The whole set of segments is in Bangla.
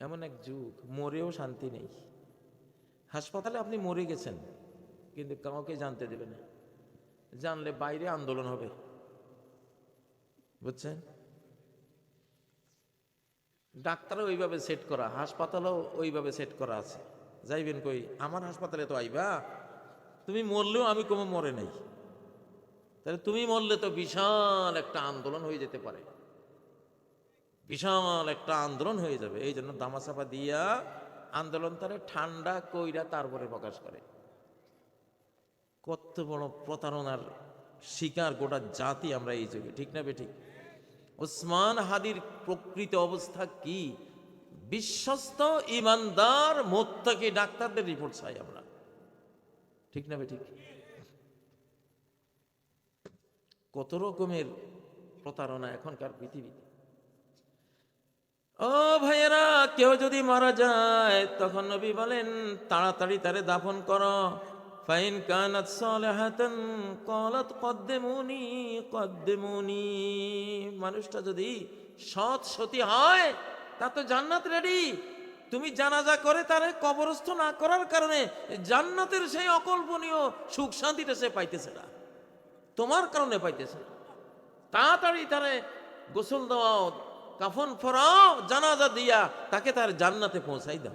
এমন এক যুগ, মরেও শান্তি নেই। হাসপাতালে আপনি মরে গেছেন, কিন্তু কাউকে জানতে দেবে না। জানলে বাইরে আন্দোলন হবে। বুঝছেন? ডাক্তারও ওইভাবে সেট করা, হাসপাতালও ওইভাবে সেট করা আছে। যাইবেন কই, আমার হাসপাতালে তো আইবা? তুমি মরলেও আমি কোনো মরে নাই। তাহলে তুমি মরলে তো বিশাল একটা আন্দোলন হয়ে যেতে পারে। বিশাল একটা আন্দোলন হয়ে যাবে। এই জন্য দামাচাপা দিয়া আন্দোলন তারে ঠান্ডা কইরা তারপরে প্রকাশ করে। কত বড় প্রতারণার শিকার গোটা জাতি আমরা এই যুগে, ঠিক না বেঠিক? ওসমান হাদির প্রকৃত অবস্থা কি? বিশ্বস্ত ইমানদার মোত্তাকি ডাক্তারদের রিপোর্ট চাই আমরা। ঠিক না বেঠিক? কত রকমের প্রতারণা এখনকার পৃথিবীতে। ও ভাইয়েরা, কেউ যদি মারা যায়, তখন নবী বলেন, তাড়াতাড়ি তারে দাফন করো। ফাইন কানাত সালেহাতান কলাত কদ্দেমুনি কদ্দেমুনি। মানুষটা যদি সৎ সতী হয়, তা তো জান্নাত রেডি তুমি জানাজা করে তারে কবরস্থ না করার কারণে জান্নাতের সেই অকল্পনীয় সুখ শান্তিটা সে পাইতেছে না। তোমার কারণে পাইতেছে। না তাড়াতাড়ি তারে গোসল দাও কাফন ফরাও জানাজা দিয়া তাকে তার জান্নাতে পৌঁছাই দাও।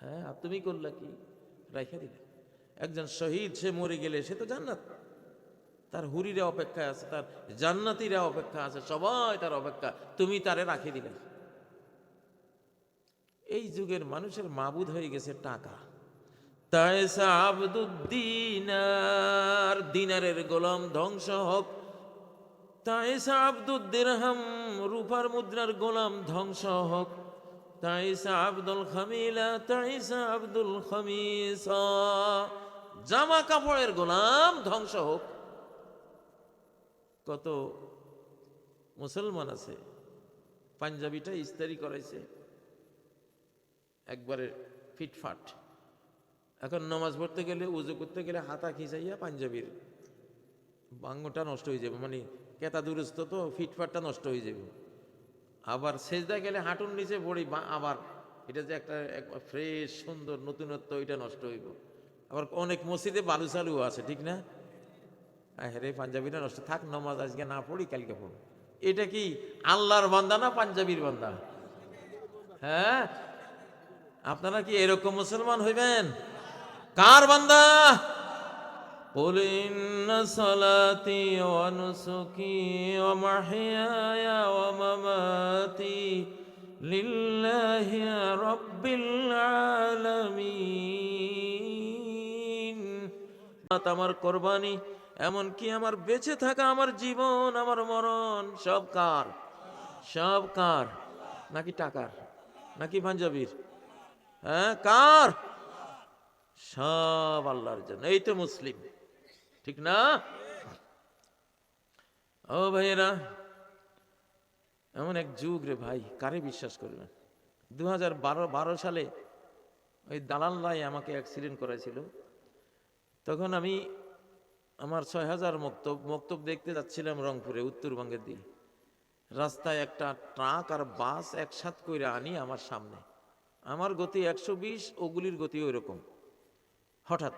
হ্যাঁ আর তুমি করলে কি? রাইখা দিলে। একজন শহীদ, সে মরে গেলে সে তো জান্নাত। তার হুরিরা অপেক্ষায় আছে, তার জান্নাতিরা অপেক্ষা আছে, সবাই তার অপেক্ষা। তুমি তারে রাখি দিলে। এই যুগের মানুষের মাবুদ হয়ে গেছে টাকা। তাইসা আব্দুদ্দিনার দিনারের গোলাম ধ্বংস হোক। তাইসা আব্দুল দিরহাম রূপার মুদ্রার গোলাম ধ্বংস হোক। তাইসা আব্দুল খামিলা তাইসা আব্দুল খামিস। জামা কাপড়ের গোলাম ধ্বংস হোক। কত মুসলমান আছে, পাঞ্জাবিটা ইস্তারি করাইছে, একবারে ফিটফাট। এখন নামাজ পড়তে গেলে, উজু করতে গেলে হাতা খিচাইয়া পাঞ্জাবির বাঙ্গটা নষ্ট হয়ে যাবে। মানে কেতা দুরস্ত তো ফিটফাটটা নষ্ট হয়ে যাবে। আবার সেজদা গেলে হাঁটুর নিচে পড়ি, বা- আবার এটা যে একটা ফ্রেশ, সুন্দর নতুনত্ব, এটা নষ্ট হইব। আবার অনেক মসজিদে বালু চালু আছে, ঠিক না? হ্যাঁ পাঞ্জাবিটা নষ্ট। থাক, নমাজ আজকে না পড়ি, কালকে পড়ব এটা কি আল্লাহর বান্দা না পাঞ্জাবির বান্দা? হ্যাঁ? আপনারা কি এরকম মুসলমান হইবেন? কার বান্দা? قل إن صلاتي ونسكي ومحياي ومماتي لله رب العالمين আমার কোরবানি এমনকি আমার বেঁচে থাকা আমার জীবন আমার মরণ সব কার সব কার নাকি টাকার নাকি পাঞ্জাবির হ্যাঁ কার সব আল্লাহর জন্য এই তো মুসলিম ঠিক না? ও ভাইয়েরা, এমন এক যুগ রে ভাই, কারে বিশ্বাস করবেন? দু হাজার সালে ওই দালাল্লাই আমাকে অ্যাক্সিডেন্ট করেছিল তখন আমি আমার ছয় হাজার মক্তব মক্তব দেখতে যাচ্ছিলাম রংপুরে, উত্তরবঙ্গের দিকে। রাস্তায় একটা ট্রাক আর বাস একসাথ করে আনি আমার সামনে। আমার গতি একশো বিশ, ওগুলির গতি ওই রকম হঠাৎ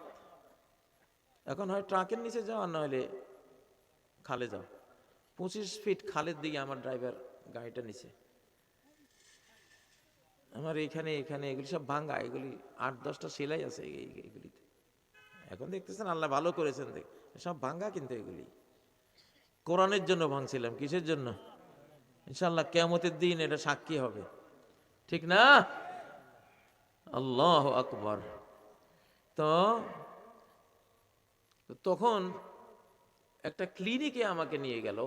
এখন হয় ট্রাকের নিচে যাওয়া নইলে খালে যাও। পঁচিশ ফিট খালের দিকে আমার ড্রাইভার গাড়িটা নিচে আমার এখানে এখানে এগুলি সব ভাঙ্গা, এগুলি আট, দশটা সেলাই আছে এই- এইগুলিতে। এখন দেখতেছেন আল্লাহ ভালো করেছেন সব ভাঙ্গা কিন্তু এগুলি। কোরআনের জন্য ভাঙছিলাম, কিসের জন্য? ইনশাল্লাহ কেমতের দিন এটা সাক্ষী হবে। ঠিক না? আল্লাহ আকবর। তো তো তখন একটা ক্লিনিকে আমাকে নিয়ে গেল।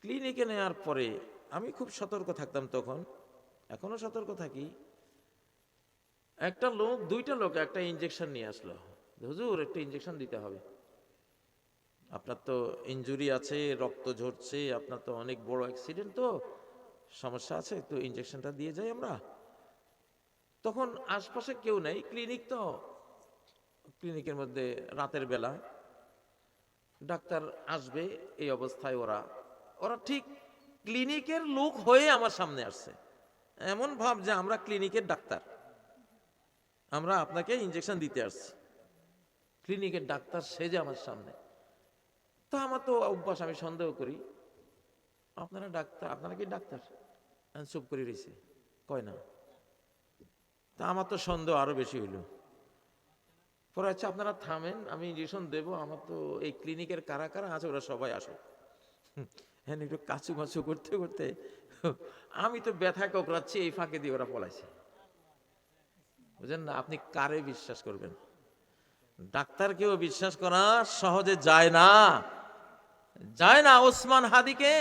ক্লিনিকে নেওয়ার পরে আমি খুব সতর্ক থাকতাম তখন, এখনও সতর্ক থাকি। একটা লোক, দুইটা লোক একটা ইঞ্জেকশন নিয়ে আসলো। হুজুর, একটা ইঞ্জেকশন দিতে হবে। আপনার তো ইনজুরি আছে, রক্ত ঝরছে, আপনার তো অনেক বড় অ্যাক্সিডেন্ট তো, সমস্যা আছে তো ইঞ্জেকশনটা দিয়ে যাই আমরা। তখন আশপাশে কেউ নেই ক্লিনিক তো। ক্লিনিকের মধ্যে রাতের বেলা ডাক্তার আসবে এই অবস্থায় ওরা। ওরা ঠিক ক্লিনিকের লোক হয়ে আমার সামনে আসছে। এমন ভাব যে আমরা ক্লিনিকের ডাক্তার। আমরা আপনাকে ইঞ্জেকশন দিতে আসছি। ক্লিনিকের ডাক্তার সেজে আমার সামনে। তা আমার তো অভ্যাস, আমি সন্দেহ করি। আপনারা ডাক্তার, আপনারা কি ডাক্তার? চুপ করে রয়েছে। কয় না। তা আমার তো সন্দেহ আরও বেশি হইল। পরে আচ্ছা আপনারা থামেন, আমি ইঞ্জেকশন দেবো, আমার তো এই ক্লিনিকের কারা কারা আছে, ওরা সবাই আসো হ্যাঁ একটু কাছু মাছু করতে করতে আমি তো ব্যথা কোকড়াচ্ছি, এই ফাঁকে দিয়ে ওরা পলাইছে। বুঝলেন না, আপনি কারে বিশ্বাস করবেন? ডাক্তারকেও বিশ্বাস করা সহজে যায় না। যায় না ওসমান হাদিকে।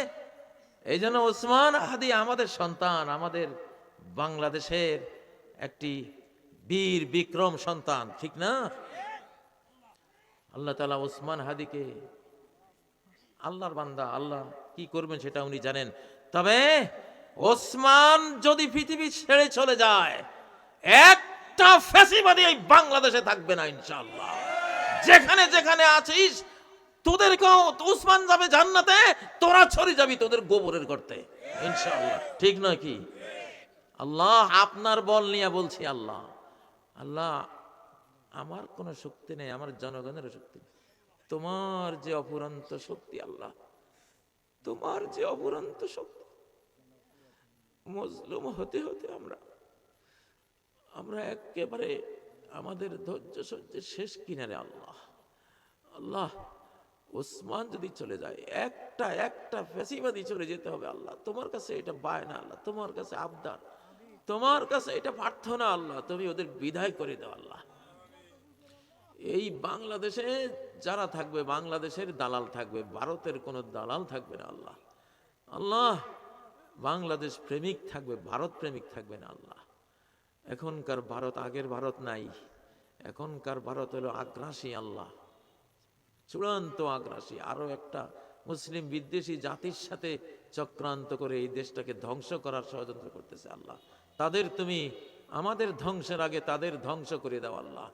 এই জন্য ওসমান হাদি আমাদের সন্তান, আমাদের বাংলাদেশের একটি বীর বিক্রম সন্তান, ঠিক না? আল্লাহ তালা ওসমান হাদিকে, আল্লাহর বান্দা, আল্লাহ কি করবেন সেটা উনি জানেন। তবে ওসমান যদি পৃথিবী ছেড়ে চলে যায়, একটা ফ্যাসিবাদী এই বাংলাদেশে থাকবে না ইনশাল্লাহ যেখানে যেখানে আছিস, তোদেরকেও উসমান যাবে জান্নাতে, তোরা ছড়ি যাবি তোদের গোবরের করতে ইনশাআল্লাহ। ঠিক নয় কি? আল্লাহ আপনার বল নিয়ে বলছি, আল্লাহ। আল্লাহ, আমার কোনো শক্তি নেই, আমার জনগণের শক্তি নেই। তোমার যে অপুরন্ত শক্তি আল্লাহ, তোমার যে অপুরন্ত শক্তি। মজলুম হতে হতে আমরা আমরা একেবারে আমাদের ধৈর্য সহ্যের শেষ কিনারে আল্লাহ। আল্লাহ, ওসমান যদি চলে যায়, একটা একটা ফেসিবাদি চলে যেতে হবে আল্লাহ। তোমার কাছে এটা বায়না আল্লাহ, তোমার কাছে আবদার। তোমার কাছে এটা প্রার্থনা আল্লাহ, তুমি ওদের বিদায় করে দাও আল্লাহ। এই বাংলাদেশে যারা থাকবে, বাংলাদেশের দালাল থাকবে, ভারতের কোনো দালাল থাকবে না আল্লাহ। আল্লাহ, বাংলাদেশ প্রেমিক থাকবে, ভারত প্রেমিক থাকবে না আল্লাহ। এখনকার ভারত আগের ভারত নাই, এখনকার ভারত হলো আগ্রাসী আল্লাহ। চূড়ান্ত আগ্রাসী, আরও একটা মুসলিম বিদ্বেষী জাতির সাথে চক্রান্ত করে এই দেশটাকে ধ্বংস করার ষড়যন্ত্র করতেছে আল্লাহ। তাদের তুমি আমাদের ধ্বংসের আগে তাদের ধ্বংস করে দাও আল্লাহ।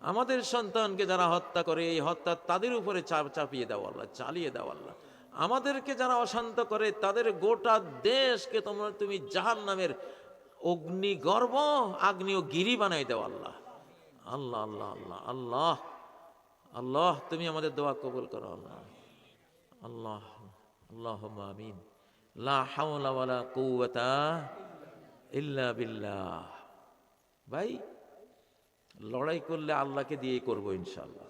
আমাদের সন্তানকে যারা হত্যা করে, এই হত্যা তাদের উপরে চাপ চাপিয়ে দাও আল্লাহ, চালিয়ে দাও আল্লাহ। আমাদেরকে যারা অশান্ত করে, তাদের গোটা দেশকে তোমরা, তুমি জাহান নামের অগ্নি গর্ব আগ্নেয় গিরি বানাই দাও আল্লাহ। আল্লাহ আল্লাহ আল্লাহ আল্লাহ আল্লাহ, তুমি আমাদের দোয়া কবুল করো আল্লাহ। আল্লাহ আল্লাহ আমিন। লা হাওলা ওয়ালা কুওয়াতা ইল্লা বিল্লাহ ভাই লড়াই করলে আল্লাহকে দিয়েই করবো ইনশাল্লাহ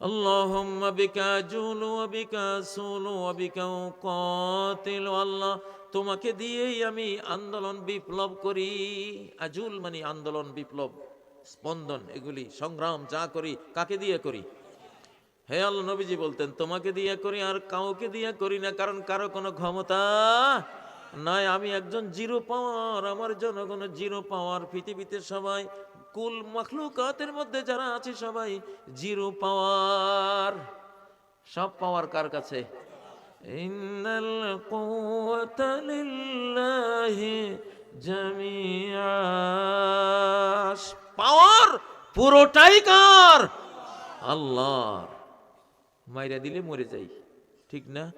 اللهم بك أجول وبك أسول وبك أقاتل আল্লাহ তোমাকে দিয়েই আমি আন্দোলন বিপ্লব করি আজুল মানে আন্দোলন বিপ্লব স্পন্দন এগুলি সংগ্রাম যা করি কাকে দিয়ে করি হে আল্লাহ নবীজি বলতেন তোমাকে দিয়ে করি আর কাউকে দিয়ে করি না কারণ কারো কোনো ক্ষমতা নাই, আমি একজন জিরো পাওয়ার, আমার জনগণ জিরো পাওয়ার, পৃথিবীতে সবাই, কুল মখলুকাতের মধ্যে যারা আছে সবাই জিরো পাওয়ার। সব পাওয়ার কার কাছে? ইন্নাল কুওয়াতা লিল্লাহি জামিআ। পাওয়ার পুরোটাই কার? আল্লাহর। মাইরা দিলে মরে যাই, ঠিক না?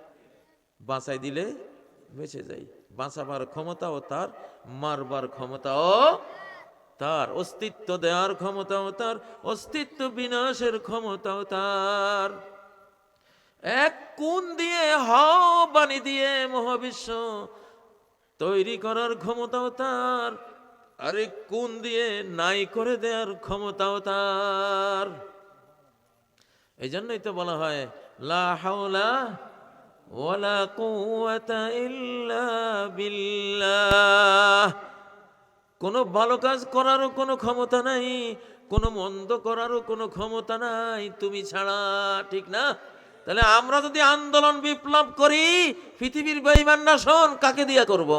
বাঁচাই দিলে বেঁচে যাই। বাঁচাবার ক্ষমতাও তার, মারবার ক্ষমতাও তার। অস্তিত্ব দেওয়ার ক্ষমতাও তার, অস্তিত্ব বিনাশের ক্ষমতাও তার। এক কোন দিয়ে হাও বাণী দিয়ে মহাবিশ্ব তৈরি করার ক্ষমতাও তার, আরেক কোন দিয়ে নাই করে দেওয়ার ক্ষমতাও তার। এই জন্যই তো বলা হয়, লা হাওলা ওয়ালা কুওয়াতা ইল্লা বিল্লাহ কোনো ভালো কাজ করারও কোনো ক্ষমতা নাই, কোনো মন্দ করারও কোনো ক্ষমতা নাই, তুমি ছাড়া, ঠিক না? তাহলে আমরা যদি আন্দোলন বিপ্লব করি, পৃথিবীর বেঈমানরা শোন কাকে দিয়া করব?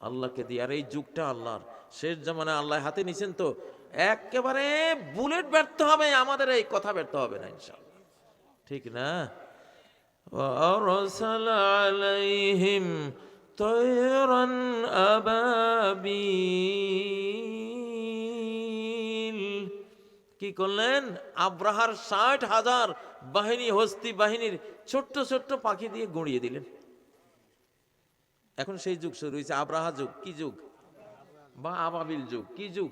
আল্লাহকে দিয়ে। আর এই যুগটা আল্লাহর। শেষ জামানে আল্লাহ হাতে নিছেন তো, একেবারে বুলেট ব্যর্থ হবে, আমাদের এই কথা ব্যর্থ হবে না ইনশাল্লাহ ঠিক না? وأرسل عليهم طيرا أبابيل কি করলেন আব্রাহার ষাট হাজার বাহিনী হস্তি বাহিনীর ছোট্ট ছোট্ট পাখি দিয়ে গুঁড়িয়ে দিলেন এখন সেই যুগ শুরু হয়েছে আব্রাহা যুগ কি যুগ বা আবাবিল যুগ কি যুগ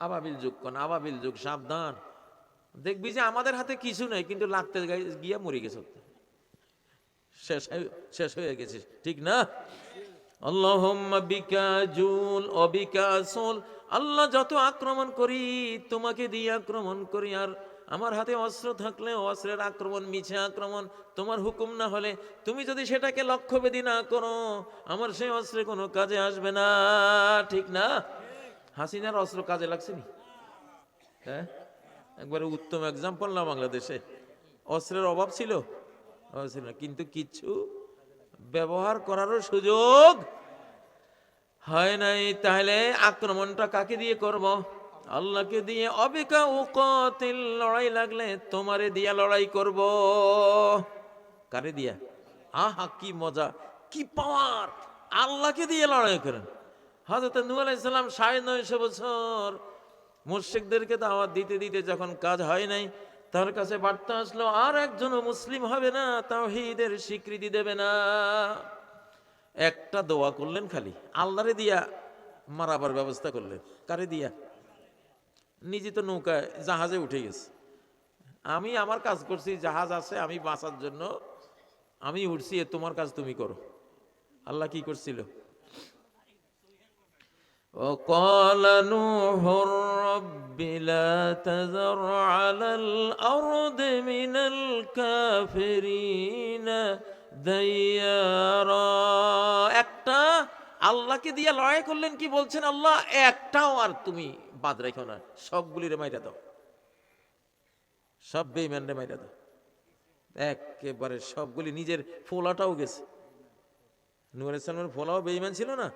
আবাবিল যুগ কোন আবাবিল যুগ সাবধান দেখবি যে আমাদের হাতে কিছু নেই কিন্তু লাগতে গাই- গিয়া মরে গেছে শেষ শেষ হয়ে গেছে, ঠিক না? আল্লাহুম্মা বিকা জুল অবিকা সুল। আল্লাহ যত আক্রমণ করি, তোমাকে দিয়ে আক্রমণ করি, আর আমার হাতে অস্ত্র থাকলে অস্ত্রের আক্রমণ, মিছে আক্রমণ, তোমার হুকুম না হলে তুমি যদি সেটাকে লক্ষ্য বেদি না করো, আমার সেই অস্ত্রে কোনো কাজে আসবে না, ঠিক না? হাসিনার অস্ত্র কাজে লাগছে নি? হ্যাঁ? একবারে উত্তম এক্সাম্পল না বাংলাদেশে? অস্ত্রের অভাব ছিল? না। কিন্তু কিছু ব্যবহার করারও সুযোগ হয় নাই। তাহলে আক্রমণটা কাকে দিয়ে করব? আল্লাহকে দিয়ে। অবিকা ও উকতিল লড়াই লাগলে তোমারে দিয়া লড়াই করব। কারে দিয়া? আহা, কি মজা, কি পাওয়ার। আল্লাহকে দিয়ে লড়াই করেন। হজরত নূহ আলাইসাল্লাম সাড়ে নয়শো বছর মুর্শিকদেরকে দাওয়াত দিতে দিতে যখন কাজ হয় নাই তার কাছে বার্তা আসলো, আর একজনও মুসলিম হবে না, তাওহীদের স্বীকৃতি দেবে না। একটা দোয়া করলেন খালি, আল্লাহরে দিয়া মারাবার ব্যবস্থা করলেন। কারে দিয়া? নিজে তো নৌকায় জাহাজে উঠে গেছে। আমি আমার কাজ করছি, জাহাজ আছে, আমি বাঁচার জন্য, আমি উঠছি তোমার কাজ তুমি করো। আল্লাহ কি করছিল? وقال نوح رب لا تذر على الأرض من الكافرين ديارا একটা আল্লাহকে দিয়ে লড়াই করলেন কি বলছেন আল্লাহ একটাও আর তুমি বাদ রেখো না সবগুলিরে মাইরা দাও সব বেইমানরে মাইরা দাও একেবারে সবগুলি নিজের ফোলাটাও গেছে নুর ইসলামের ফোলাও বেইমান ছিল না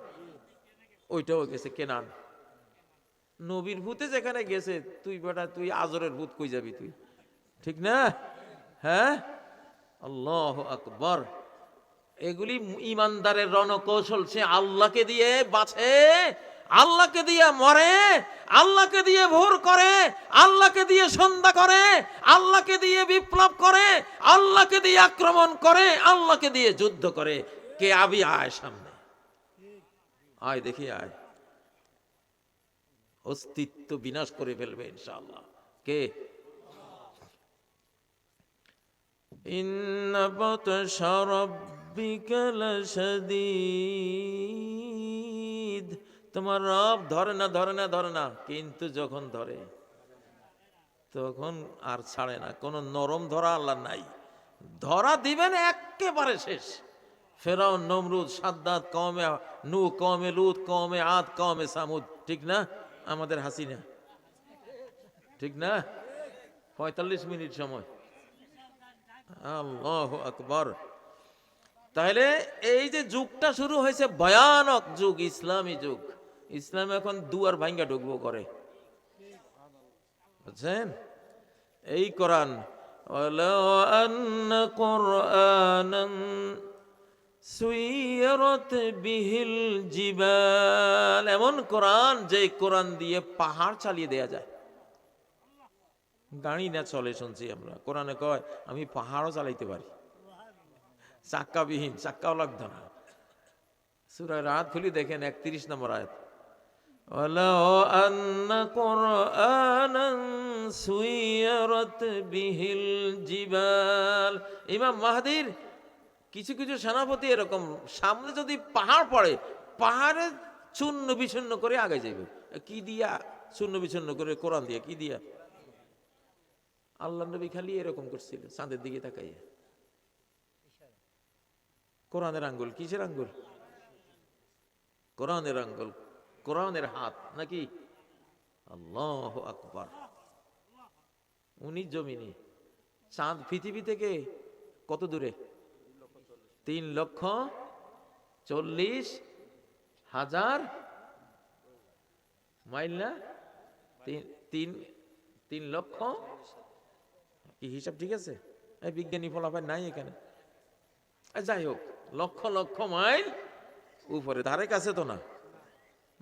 ওইটাও গেছে কেনান। নবীর ভূতে যেখানে গেছে, তুই বেটা, তুই আজরের ভূত কই যাবি তুই? ঠিক না? হ্যাঁ? আল্লাহ আকবর। এগুলি ইমানদারের রণকৌশল, সে আল্লাহকে দিয়ে বাঁচে, আল্লাহকে দিয়ে মরে, আল্লাহকে দিয়ে ভোর করে, আল্লাহকে দিয়ে সন্ধ্যা করে, আল্লাহকে দিয়ে বিপ্লব করে, আল্লাহকে দিয়ে আক্রমণ করে, আল্লাহকে দিয়ে যুদ্ধ করে। কে আবি আয় সামনে আয় দেখি, আয়। অস্তিত্ব বিনাশ করে ফেলবে ইনশাআল্লাহ। কে? বতশ রব্বিকা লাশাদীদ। তোমার রব ধরে না ধরে না ধরে না, কিন্তু যখন ধরে, তখন আর ছাড়ে না। কোনো নরম ধরা আল্লাহ নাই। ধরা দিবেন একেবারে শেষ। ফেরাও নমরুদ সাদ্দাত কমে নু কমে লুত কমে আদ কমে সামুদ ঠিক না আমাদের হাসিনা ঠিক না পঁয়তাল্লিশ মিনিট সময় আল্লাহ আকবর তাহলে এই যে যুগটা শুরু হয়েছে ভয়ানক যুগ ইসলামী যুগ ইসলাম এখন দুয়ার ভাঙ্গা ঢুকবো করে বুঝছেন এই কোরআন ولو أن قرآنا সুইরত বিহিল জিবাল এমন কোরআন যে কোরআন দিয়ে পাহাড় চালিয়ে দেয়া যায় গাড়ি না চলে শুনছি আমরা কোরআনে কয় আমি পাহাড়ও চালাইতে পারি চাক্কাবিহীন চাক্কাও লাগতো না সুরায় রাত খুলি দেখেন একত্রিশ নম্বর আয়াত ولو أن قرآنا سيرت به الجبال ইমাম মাহাদির কিছু কিছু সেনাপতি এরকম, সামনে যদি পাহাড় পড়ে, পাহাড়ে চূর্ণ বিচূর্ণ করে আগে যাবে কি দিয়া চূর্ণ বিচূর্ণ করে, কোরআন দিয়া, কি দিয়া? আল্লাহ নবী খালি এরকম করছিল, চাঁদের দিকে তাকাইয়া। কোরআনের আঙ্গুল, কিসের আঙ্গুল? কোরআনের আঙ্গুল, কোরআনের হাত, নাকি? আল্লাহ আকবার। উনি জমিনে। চাঁদ পৃথিবী থেকে কত দূরে? তিন লক্ষ চল্লিশ হাজার মাইল না? তিন তিন লক্ষ? কি হিসাব ঠিক আছে? এই বিজ্ঞানী ফলাফল নাই এখানে। যাই হোক, লক্ষ লক্ষ মাইল উপরে। ধারে কাছে তো না।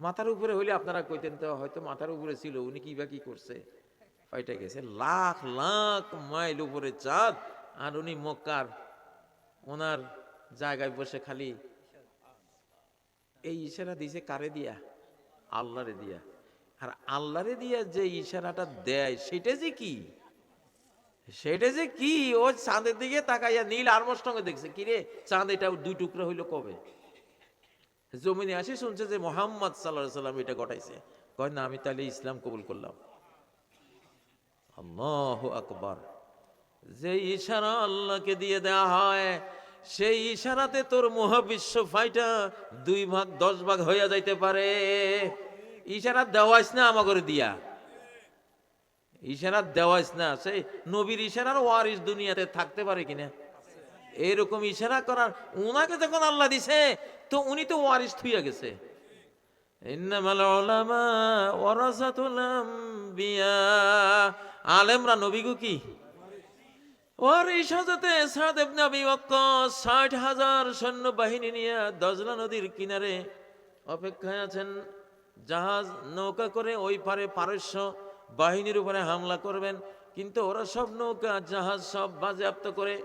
মাথার উপরে হইলে আপনারা কইতেন তো, হয়তো মাথার উপরে ছিল, উনি কি বা কি করছে? পাইটা গেছে। লাখ লাখ মাইল উপরে চাঁদ, আর উনি মক্কার, ওনার জায়গায় বসে খালি। এই ইশারা দিছে কারে দিয়া? আল্লাহরে দিয়া। আর আল্লাহরে দিয়া যে ইশারাটা দেয়, সেটা যে কি? সেটা যে কি? ও চাঁদের দিকে তাকাইয়া নীল আর্মস্ট্রঙ্গে দেখছে। কি রে? চাঁদ এটা দুই টুকরা হইল কবে? জমিনে আসি শুনছে যে মোহাম্মদ সাল্লাহ সাল্লাম এটা ঘটাইছে। কয়, না, আমি তাহলে ইসলাম কবুল করলাম। আল্লাহ আকবার। যে ইশারা আল্লাহকে দিয়ে দেওয়া হয় সেই ইশারাতে তোর মহাবিশ্ব ফাইটা দুই ভাগ, দশ ভাগ হইয়া যাইতে পারে। ইশারা দেওয়াইস না আমাকে দিয়া। ইশারা দেওয়াইস না। সেই নবীর ইশারার ওয়ারিস দুনিয়াতে থাকতে পারে কিনা? এরকম ইশারা করার, উনাকে যখন আল্লাহ দিছে, তো উনি তো ওয়ারিস থুইয়া গেছে। আলেমরা নবীগু কি? ওর এই সাজাতে সাদ ইবনে আবি 60 হাজার সৈন্য বাহিনী নিয়ে দজলা নদীর কিনারে অপেক্ষায় আছেন। জাহাজ নৌকা করে ওই পারে পারস্য বাহিনীর উপরে হামলা করবেন, কিন্তু ওরা সব নৌকা, জাহাজ সব বাজেয়াপ্ত করে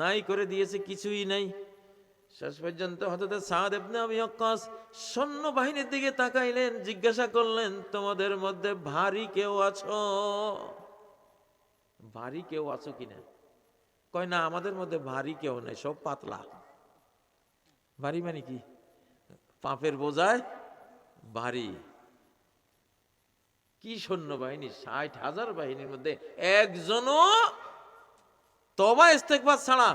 নাই করে দিয়েছে, কিছুই নাই। শেষ পর্যন্ত হঠাৎ সাদ ইবনে আবি ওয়াক্কাস সৈন্য বাহিনীর দিকে তাকাইলেন, জিজ্ঞাসা করলেন, তোমাদের মধ্যে ভারী কেউ আছো? ভারী কেউ আছো কিনা? কয়, না, আমাদের মধ্যে ভারী কেউ নাই, সব পাতলা। ভারী মানে কি? পাপের বোঝায় ভারী। কি সৈন্যবাহিনী? ষাট হাজার বাহিনীর মধ্যে একজনও তবা ইস্তেকবাদ ছাড়া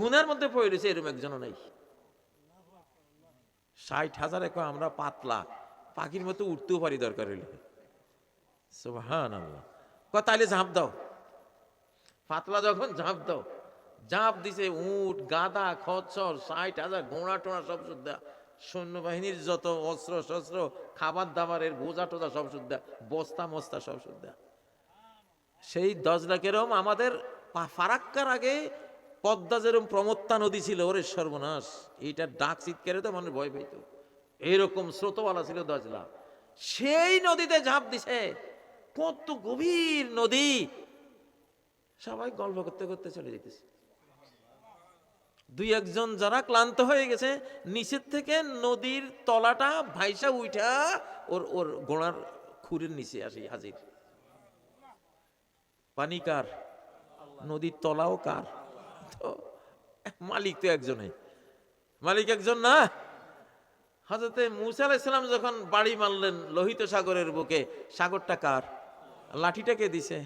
গুণের মধ্যে পড়ে রয়েছে, এরকম একজনও নাই। ষাট হাজার এক আমরা পাতলা, পাখির মতো উঠতেও পারি দরকার হইলে। ক তাইলে ঝাঁপ দাও। পাতলা যখন ঝাঁপ দাও, ঝাঁপ দিছে উট গাদা খচ্চর, ষাট হাজার ঘোড়া টোড়া সব সুদ্ধা সৈন্যবাহিনীর যত অস্ত্র শস্ত্র, খাবার দাবারের বোঝা টোজা সব সুদ্ধা বস্তা মস্তা সব সুদ্ধা সেই দশ লাখেরম আমাদের ফারাক্কার আগে পদ্মা যেরম প্রমত্তা নদী ছিল, ওরে সর্বনাশ। এইটা ডাক চিৎকারে তো মানুষ ভয় পেত এরকম স্রোতওয়ালা ছিল দজলা সেই নদীতে ঝাঁপ দিছে। কত গভীর নদী সবাই গল্প করতে করতে চলে যেতেছে। দুই একজন যারা ক্লান্ত হয়ে গেছে, নিচের থেকে নদীর তলাটা ভাইসা উঠা ওর ওর গোড়ার খুরের নিচে আসি, হাজির। পানি কার? নদীর তলাও কার? তো মালিক তো একজনে মালিক একজন না? হাজরতে মুসা আলাইসালাম যখন বাড়ি মারলেন লোহিত সাগরের বুকে, সাগরটা কার? লাঠিটাকে দিছে?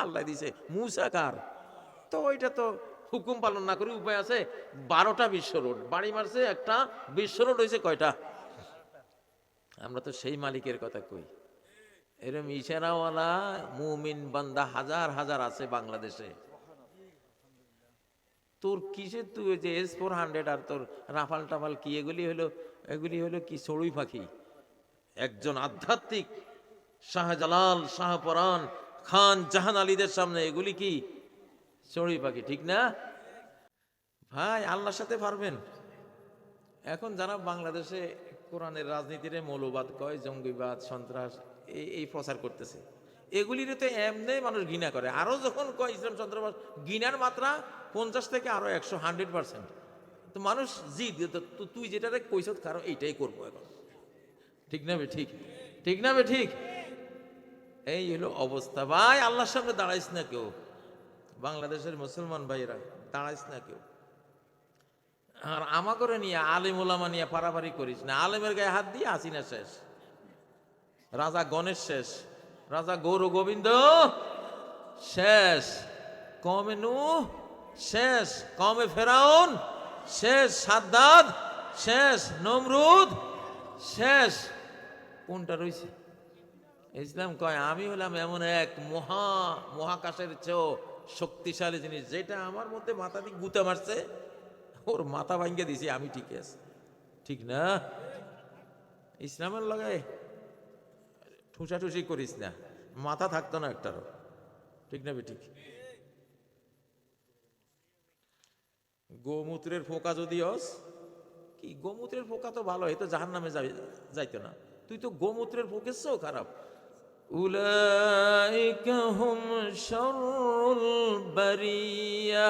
আল্লাহ দিছে, মুসা কার? তো ওইটা তো হুকুম পালন না করে উপায় আছে, বারোটা বিশ্ব রোড, বাড়ি মারছে একটা বিশ্ব রোড হয়েছে কয়টা? আমরা তো সেই মালিকের কথা কই। এরম ইশারাওয়ালা মুমিন বান্দা হাজার হাজার আছে বাংলাদেশে। তোর কিসের তুই যে এস ফোর হান্ড্রেড আর তোর রাফাল টাফাল কি, এগুলি হলো এগুলি হলো কি চড়ুই পাখি? একজন আধ্যাত্মিক শাহজালাল শাহপরান খান জাহান আলীদের সামনে, এগুলি কি? চড়ুই পাখি, ঠিক না? ভাই, আল্লাহর সাথে পারবেন। এখন যারা বাংলাদেশে কোরআনের রাজনীতিরে মৌলবাদ কয়, জঙ্গিবাদ, সন্ত্রাস এই এই প্রচার করতেছে। এগুলির তো এমনি মানুষ ঘৃণা করে। আরও যখন কয় ইসলাম সন্ত্রাস ঘৃণার মাত্রা পঞ্চাশ থেকে আরও একশো, হান্ড্রেড পার্সেন্ট। তো মানুষ জি তো তুই যেটা কইস কারণ এইটাই করব এখন। ঠিক না ঠিক? ঠিক না ঠিক? এই হলো অবস্থা। ভাই, আল্লাহর সামনে দাঁড়াইস না কেউ। বাংলাদেশের মুসলমান ভাইরা, দাঁড়াইস না কেউ। আর আমা করে নিয়ে, আলিম ওলামা নিয়ে পারাপারি করিস না। আলেমের গায়ে হাত দিয়ে আসি না শেষ। রাজা গণেশ শেষ। রাজা গৌর গোবিন্দ শেষ। কমে নু শেষ। কমে ফেরাউন শেষ। সাদ্দাদ শেষ। নমরুদ শেষ। কোনটা রয়েছে ইসলাম কয়, আমি হলাম এমন এক মহা, মহাকাশের চেয়েও শক্তিশালী জিনিস, যেটা আমার মধ্যে মাথা দিয়ে গুতা মারছে। ওর মাথা ভাঙ্গে দিছি আমি ঠিক আছে। ঠিক না? ইসলামের লগে ঠুসাঠুসি করিস না, মাথা থাকতো না একটারও। ঠিক না বে ঠিক গোমূত্রের ফোকা যদি হস, কি গোমূত্রের ফোকা তো ভালো হয়তো জাহান নামে যাইতো না। তুই তো গোমূত্রের ফোকের খারাপ। হুম শাররুল বারিয়া।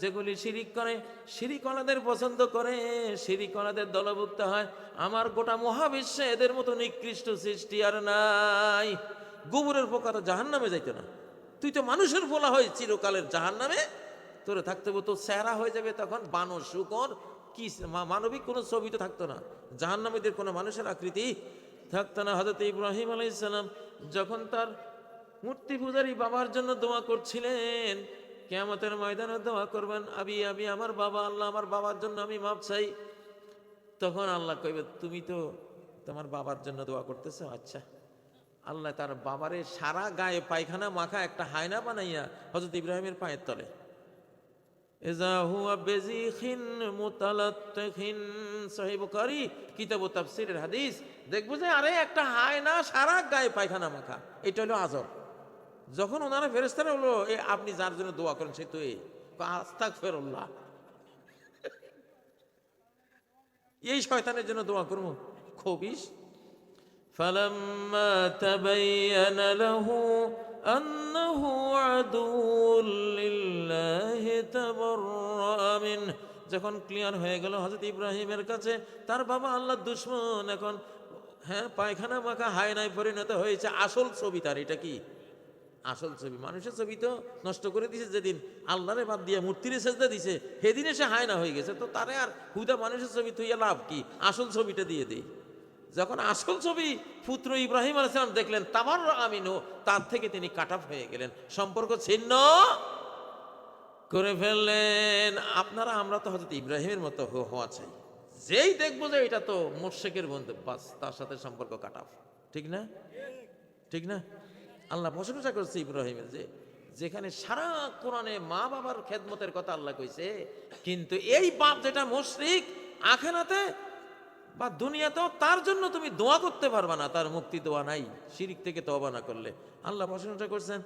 যেগুলি শিরিক করে শিরিকলাদের পছন্দ করে শিরিকলাদের দলভুক্ত হয়। আমার গোটা মহাবিশ্বে এদের মতো নিকৃষ্ট সৃষ্টি আর নাই। গোবরের পোকা তো জাহান নামে যাইতো না। তুই তো মানুষের বলা হয় চিরকালের জাহান নামে তোরে থাকতে হবে, তোর চেহারা হয়ে যাবে তখন বানর, শুকর, কি মানবিক কোনো ছবি তো থাকতো না। জাহান্নামীদের কোনো মানুষের আকৃতি থাকতো না হজরত ইব্রাহিম আলাইসালাম যখন তার মূর্তি পূজারী বাবার জন্য দোয়া করছিলেন, কেয়ামতের ময়দানে দোয়া করবেন, আবি আবি, আমার বাবা, আল্লাহ আমার বাবার জন্য আমি মাপ চাই। তখন আল্লাহ কইবে, তুমি তো তোমার বাবার জন্য দোয়া করতেছো আচ্ছা। আল্লাহ তার বাবারে সারা গায়ে পায়খানা মাখা একটা হায়না বানাইয়া হজরত ইব্রাহিমের পায়ের তলে এজা হুয়া বেজি খিন কিতাব তাফসিরের হাদিস। দেখব যে আরে একটা হায় না, সারা গায়ে পায়খানা মাখা। এটা হলো আজর যখন ওনারা ফেরেস্তারা হলো এ, আপনি যার জন্য দোয়া করেন সে তো এই আস্তাক ফেরল্লাহ এই শয়তানের জন্য দোয়া করব। খবিস ফালাম্মা তাবাইয়ানা লাহু أنه عدو لله تبرأ منه যখন ক্লিয়ার হয়ে গেল হজরত ইব্রাহিমের কাছে তার বাবা আল্লাহর দুশ্মন এখন হ্যাঁ পায়খানা মাখা হায়নায় পরিণত হয়েছে আসল ছবি তার এটা কি আসল ছবি মানুষের ছবি তো নষ্ট করে দিছে যেদিন আল্লাহরে বাদ দিয়ে মূর্তিরে সেজদা দিছে সেদিনে সে হায়না হয়ে গেছে তো তারে আর হুদা মানুষের ছবি তুই লাভ কি আসল ছবিটা দিয়ে দেই যখন আসল ছবি পুত্র ইব্রাহিম আলাইসালাম দেখলেন তামার আমিনু তার থেকে তিনি কাট হয়ে গেলেন। সম্পর্ক ছিন্ন করে ফেললেন। আপনারা, আমরা তো হয়তো ইব্রাহিমের মতো হওয়া চাই। যেই দেখব যে এটা তো মোর্শেকের বন্ধু, বাস, তার সাথে সম্পর্ক কাট ঠিক না? ঠিক না? আল্লাহ প্রশংসা করছে ইব্রাহিমের যে, যেখানে সারা কোরআনে মা বাবার খেদমতের কথা আল্লাহ কইছে, কিন্তু এই বাপ যেটা মুশরিক আখেরাতে বা দুনিয়াতেও তার জন্য তুমি দোয়া করতে পারবা না, তার মুক্তি দোয়া নাই। শিরিক থেকে তওবা না করলে। আল্লাহ প্রশংসা করছেন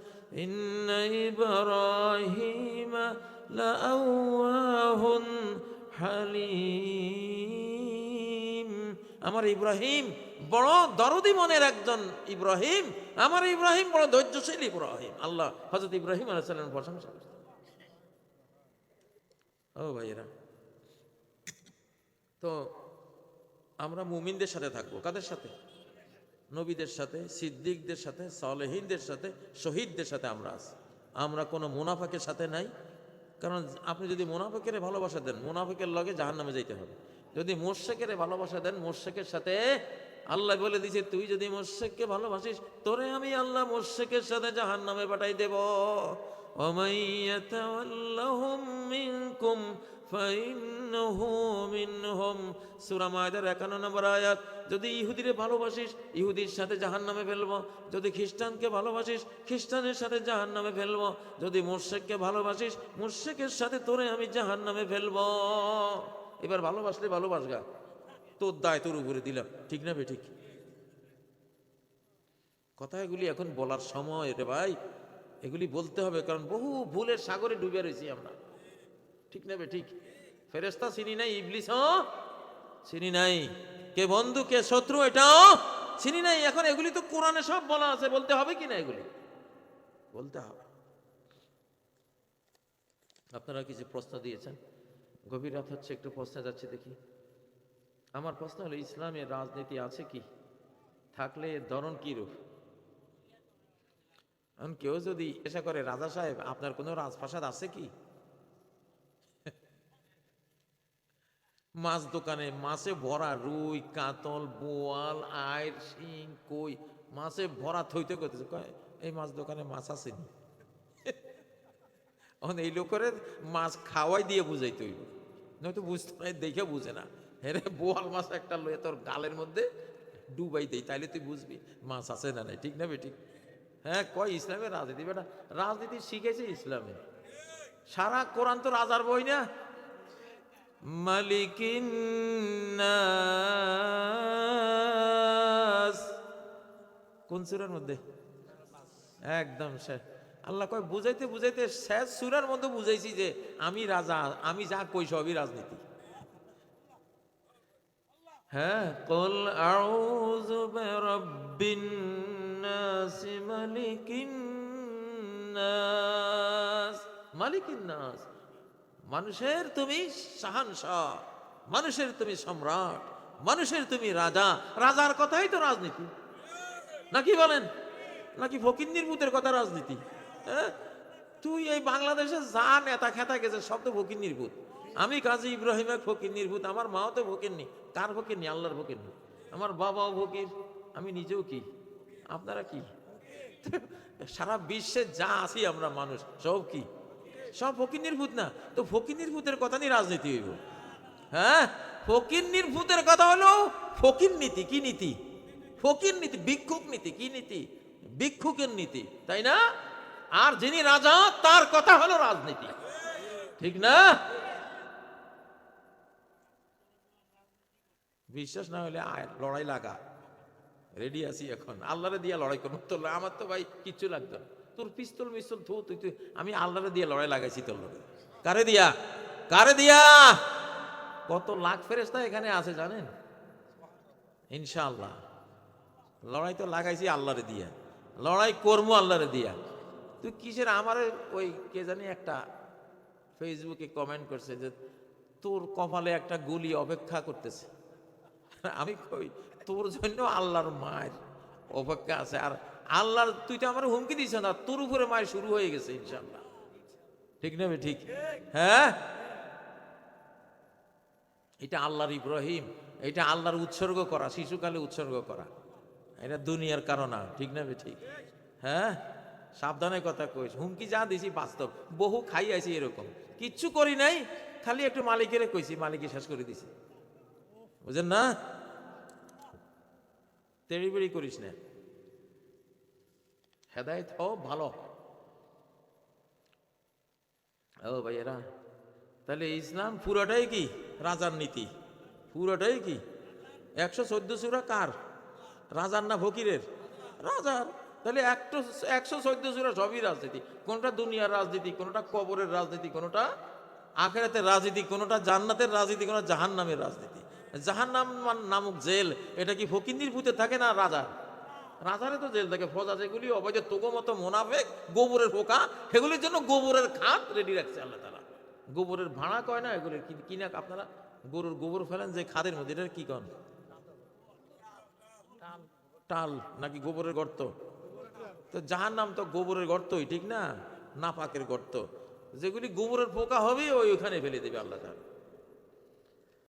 আমার ইব্রাহিম বড় দরদি মনের একজন ইব্রাহিম। আমার ইব্রাহিম বড় ধৈর্যশীল ইব্রাহিম। আল্লাহ হজরত ইব্রাহিম আলাইসাল্লাম প্রশংসা করছেন। ও ভাইয়েরা, তো আমরা মুমিনদের সাথে থাকব। কাদের সাথে? নবীদের সাথে, সিদ্দিকদের সাথে, সলেহীনদের সাথে, শহীদদের সাথে আমরা আছি। আমরা কোনো মুনাফাকের সাথে নাই। কারণ আপনি যদি মুনাফাকের ভালোবাসা দেন, মুনাফাকের লগে জাহান নামে যাইতে হবে। যদি মোর্শেকের ভালোবাসা দেন, মোর্শেকের সাথে আল্লাহ বলে দিছে, তুই যদি মোর্শেককে ভালোবাসিস, তোরে আমি আল্লাহ মোর্শেকের সাথে জাহান নামে পাঠাই দেব। সুরামায়দের একান্ন নম্বর আয়াত, যদি ইহুদিরে ভালোবাসিস, ইহুদির সাথে জাহান নামে ফেলব। যদি খ্রিস্টানকে ভালোবাসিস, খ্রিস্টানের সাথে জাহান নামে ফেলব। যদি মোর্শেককে ভালোবাসিস মোর্শেকের সাথে তোরে আমি জাহান নামে ফেলব। এবার ভালোবাসলে ভালোবাসগা তোর দায় তোর উপরে দিলাম। ঠিক না বে ঠিক? কথা এগুলি এখন বলার সময় রে ভাই। এগুলি বলতে হবে, কারণ বহু ভুলের সাগরে ডুবে রয়েছি আমরা। ঠিক নেবে, ঠিক। ফেরেস্তা চিনি নাই, ইবলিস চিনি নাই। কে বন্ধু, কে শত্রু, এটাও চিনি নাই। এখন এগুলি তো কোরআনে সব বলা আছে, বলতে হবে কি না এগুলি? বলতে হবে। আপনারা কিছু প্রশ্ন দিয়েছেন। গভীর রাত হচ্ছে, একটু প্রশ্নে যাচ্ছে, দেখি। আমার প্রশ্ন হলো, ইসলামের রাজনীতি আছে কি? থাকলে ধরন কি রূপ? এখন কেউ যদি এসা করে, রাজা সাহেব, আপনার কোনো রাজপ্রাসাদ আছে কি? মাছ দোকানে, মাছে ভরা রুই, কাতল, বোয়াল আয়ের শিং, কই, মাছে ভরা থইতে করতেছে কয়, এই মাছ দোকানে মাছ আসেনি? এখন এই লোকের মাছ খাওয়াই দিয়ে বুঝাইতে হইব। নয়তো বুঝতে নাই দেখে বুঝে না। হেরে বোয়াল মাছ একটা লয়ে তোর গালের মধ্যে ডুবাই দেই, তাইলে তুই বুঝবি মাছ আছে না নাই। ঠিক না ঠিক হ্যাঁ কয়, ইসলামের রাজনীতি, বেটা, রাজনীতি শিখেছে ইসলামে। সারা কোরআন তো রাজার বই না? মালিকিন নাস। কোন সুরার মধ্যে? একদম শেষ। আল্লাহ কয় বুঝাইতে বুঝাইতে শেষ সুরার মধ্যে বুঝাইছি যে আমি রাজা আমি যা কই সবই রাজনীতি। হ্যাঁ? কল আউযু বিরাব্বিন নাস মালিকিন নাস। মালিকিন নাস। মানুষের তুমি শাহানশাহ মানুষের তুমি সম্রাট, মানুষের তুমি রাজা। রাজার কথাই তো রাজনীতি। নাকি বলেন? নাকি ফকির নির্বুতের কথা রাজনীতি? হ্যাঁ? তুই এই বাংলাদেশে যা নেতা খেতা গেছে, সব তো ফকির নির্বুত আমি কাজী ইব্রাহিম এক ফকির নির্বুত আমার মাও তো ফকির নি কার ফকির নি আল্লাহর ফকির নি আমার বাবাও ফকির। আমি নিজেও কি? আপনারা কি? সারা বিশ্বে যা আছি আমরা মানুষ, সব কি? সব ফকির নির্ভূত না। তো ফকির নির্ভূতের কথা নিয়ে রাজনীতি হইব। হ্যাঁ? ফকির নির্ভূতের কথা হলো ফকির নীতি, কি নীতি? ফকির নীতি, ভিক্ষুক নীতি, কি নীতি? ভিক্ষুকের নীতি, তাই না? আর যিনি রাজা, তার কথা হলো রাজনীতি। ঠিক না? বিশ্বাস না হলে আয়, লড়াই লাগা। রেডি আছি এখন। আল্লাহরে দিয়া লড়াই করব। তোর আমার তো ভাই কিচ্ছু লাগতো না। তোর পিস্তল মিস্তল থু, তুই তুই, আমি আল্লাহরে দিয়া লড়াই লাগাইছি তোর লড়াই কারে দিয়া? কারে দিয়া? কত লাখ ফেরেস্তা এখানে আছে জানেন? ইনশাআল্লাহ। লড়াই তো লাগাইছি আল্লাহরে দিয়া। লড়াই করব আল্লাহরে দিয়া। তুই কিসের? আমার ওই কে জানি একটা ফেসবুকে কমেন্ট করছে যে, তোর কপালে একটা গুলি অপেক্ষা করতেছে। আমি কই, তোর জন্য আল্লাহর মায়ের অপেক্ষা আছে। আর আল্লাহর তুই তো আমার হুমকি দিছ না, তোর উপরে মায়ের শুরু হয়ে গেছে ইনশাল্লাহ ঠিক না ঠিক? হ্যাঁ? এটা আল্লাহর ইব্রাহিম, এটা আল্লাহর উৎসর্গ করা, শিশুকালে উৎসর্গ করা। এটা দুনিয়ার কারণ ঠিক না ঠিক? হ্যাঁ? সাবধানে কথা কইস, হুমকি যা দিছি বাস্তব, বহু খাই আছি এরকম। কিচ্ছু করি নাই, খালি একটু মালিকের কইছি মালিকে শেষ করে দিছি। বুঝেন না? তেড়ি করিস না। হেদায়ত হ ভালো। ও ভাইয়েরা, তাহলে ইসলাম পুরোটাই কি? রাজার নীতি। পুরোটাই কি? একশো চোদ্দ সুরা কার? রাজার না ফকিরের? রাজার। তাহলে একশো একশো চোদ্দ সুরা সবই রাজনীতি। কোনটা দুনিয়ার রাজনীতি, কোনটা কবরের রাজনীতি, কোনটা আখেরাতের রাজনীতি, কোনটা জান্নাতের রাজনীতি, কোনটা জাহান নামের রাজনীতি। জাহান নাম নামক জেল, এটা কি ফকিন্দির ভূতে থাকে না রাজার? রাজারে তো জেল থাকে, ফজা যেগুলি অবৈধ তোগো মতো মোনাফেক, গোবরের পোকা, সেগুলির জন্য গোবরের খাত রেডি রাখছে আল্লাহ তারা গোবরের ভাড়া কয় না, এগুলি কি- কিনা আপনারা? গরুর গোবর ফেলেন যে খাদের মধ্যে এটার কি কন? টাল, নাকি গোবরের গর্ত? তো যাহার নাম তো গোবরের গর্তই, ঠিক না? নাপাকের গর্ত। যেগুলি গোবরের পোকা হবে, ওই ওখানে ফেলে দেবে আল্লাহ তাআলা।